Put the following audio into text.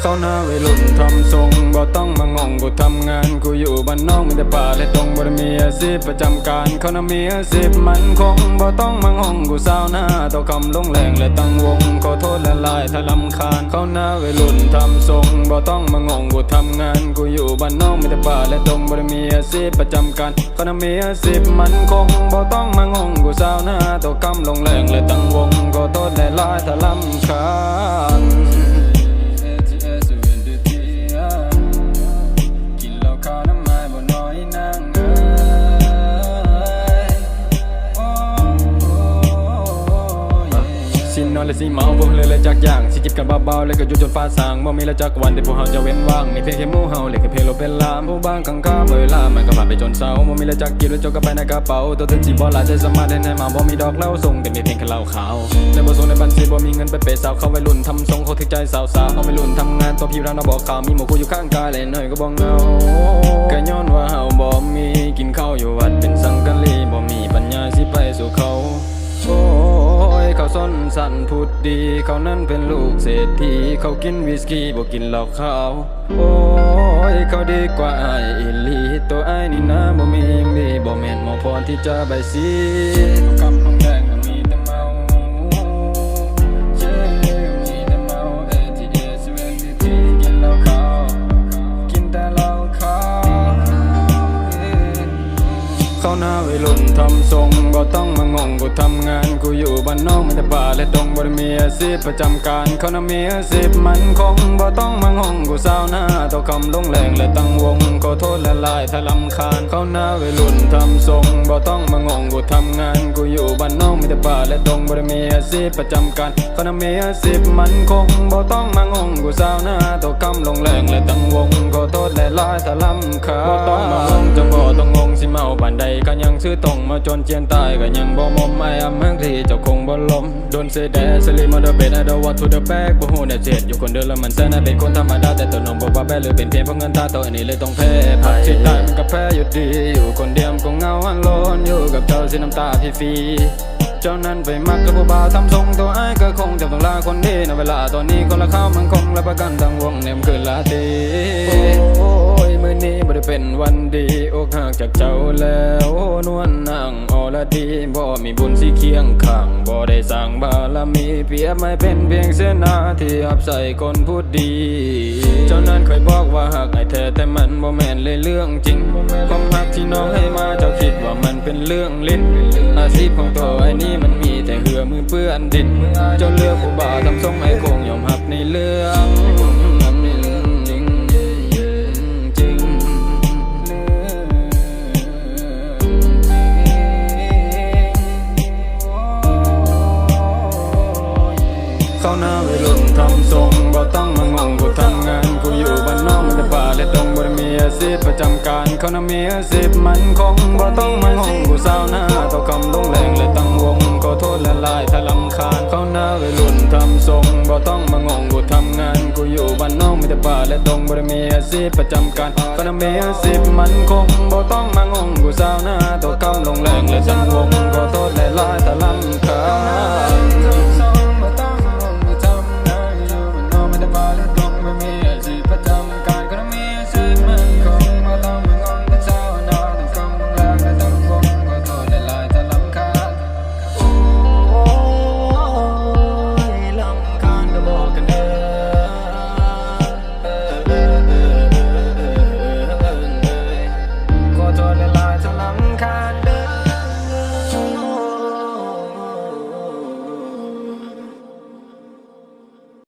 เศร้าหน้าวัยรุ่นทำทรงบ่ต้องมางงกูทำงาน กูอยู่บ้านนอกมีแต่ป่าและตรงบ่ได้มีอาชีพประจำการเขาน่ะมีอาชีพมันคงบ่ต้องมางงกูเศร้าหน้าต่อคำลงแรงและตั้งวงขอโทษละลายถ้าลำคาญเขาหน้าวัยรุ่นทำทรงบ่ต้องมางงกูทำงาน กูอยู่บ้านนอกมีแต่ป่าและตรงบ่ได้มีอาชีพประจำการเขาน่ะมีอาชีพมันคงบ่ต้องมางงกูเศร้าหน้าต่อคำลงแรงและตั้งวง สิเมาบ่เลยเลยจักอย่างสิจิบกันเบาๆแล้วก็อยู่จนฟ้าสางบ่มีละจักวันที่พวกเฮาจะเว้นว่างมีเพียงแค่หมู่เฮาเลยแค่เพลโลเป็นลามผู้บางข้างข้ามเวลามันก็ผ่านไปจนเศร้าบ่มีละจักกินแล้วจกก็ไปในกระเป๋าตัวถึงสิบ่หลายใจสมารถได้ในมาบ่มีดอกเหล้าส่งแต่มีเพียงแค่เหล้าขาวในบ่ส่งในบัญชีบ่มีเงินไปเปย์สาวเขาวัยรุ่นทำทรงเขาถึกใจสาวๆเขาวัยรุ่นทำงานตัวพี่ร้านเราบอกข่าวมีหมู่คู่อยู่ข้างกายเลยหน่อยก็บ่เงาก็ย้อนว่าเฮาบ่มีกินข้าวอยู่วัดเป็นสังกะลีบ่มีปัญญาสิไปสู่เขาโอ้ยเขา ส้นสันพูดดี เขานั้นเป็นลูกเศรษฐีเขากินวิสกี้บ่กินเหล้าขาว โอ้ยเขาดีกว่าไอ้อิลีตัวไอ้นี่นะบ่มีมีบ่แม่นหมอพรที่จะใบสีกำลงแดง เขาหน้าวัยรุ่นทำทรงบ่ต้องมางงกูทำงานกูอยู่บ้านนอกมีแต่ป่าและดงบ่ได้มีอาชีพประจำการเขาน่ะมีอาชีพมันคงบ่ต้องมางงกูสาวหน้าต่อคำลงแรงและตั้งวงขอโทษและลายถ้าลำคาญเขาหน้าวัยรุ่นทำทรงบ่ต้องมางงกูทำงานกูอยู่บ้านนอกมีแต่ป่าและดงบ่ได้มีอาชีพประจำการเขาน่ะมีอาชีพมันคงบ่ต้องมางงกูสาวหน้าต่อคำลงแรงและตั้งวงขอโทษและลายถ้าลำคาญบ่ต้องมางงจง เมาปานใดก็ยังซื้อตรงมาจนเจียนตายก็ยังบ่มอมไม่อำเมืองที่เจ้าคงบ่ลมโดนเสยแดสลีมาเดเบดไอดอวัตทูเดอะแบกบ่ฮู้แน่เจ็ดอยู่คนเดียวแล้วมันแซนเป็นคนธรรมดาแต่ตัวนมบอกว่าแบหรือเป็นเพียงเพราะเงินตาตัวอันนี้เลยต้องแพ้ผักที่ตายมันก็แพ้อยู่ดี อยู่คนเดียวก็เหงาอันโลนอยู่กับเจ้าสิน้ำตาพี่ฟีเจ้านั้นไปมักกับผู้บ่าวทำทรงตัวไอ้ก็คงจะต้องลาคนดีในเวลาตอนนี้คนละข้าวมันคงและประกันทั้งวงเนี่ยมันคือลาตี นี้บ่ได้เป็นวันดีอกหักจากเจ้าแล้วนวลนางอรดีบ่มีบุญสิเคียงข้างบ่ได้สร้างบารมีเปียบไม่เป็นเพียงเสนาที่อับใส่คนพูดดี เจ้านั้นเคยบอกว่าหักไอ้แท้แต่มันบ่แม่นเลยเรื่องจริงความหักที่น้องให้มาเจ้าคิดว่ามันเป็นเรื่องลิ้นอาชีพของตัวไอ้นี่มันมีแต่เหือมือเปื้อนดิน เจ้าเลือกผู้บ่าวทำทรงไอ้คงยอมหับในเรื่อง น้าวัยรุ่นทำทรงบ่ต้องมางงกูทำงานกูอยู่บ้านนอกมีแต่ป่าและดงบ่ได้มีอาชีพประจำการเขาน่ะมีอาชีพมันคงบ่ต้องมางงกูสาวหน้าต่อคำลงแรงและตั้งวงขอโทษและลายถ้าลำคาญเขาหน้าวัยรุ่นทำทรงบ่ต้องมางงกูทำงานกูอยู่บ้านนอกมีแต่ป่าและดงบ่ได้มีอาชีพประจำการเขาน่ะมีอาชีพมันคงบ่ต้องมางงกูสาวหน้าต่อคำลงแรงและตั้งวงขอโทษและลาย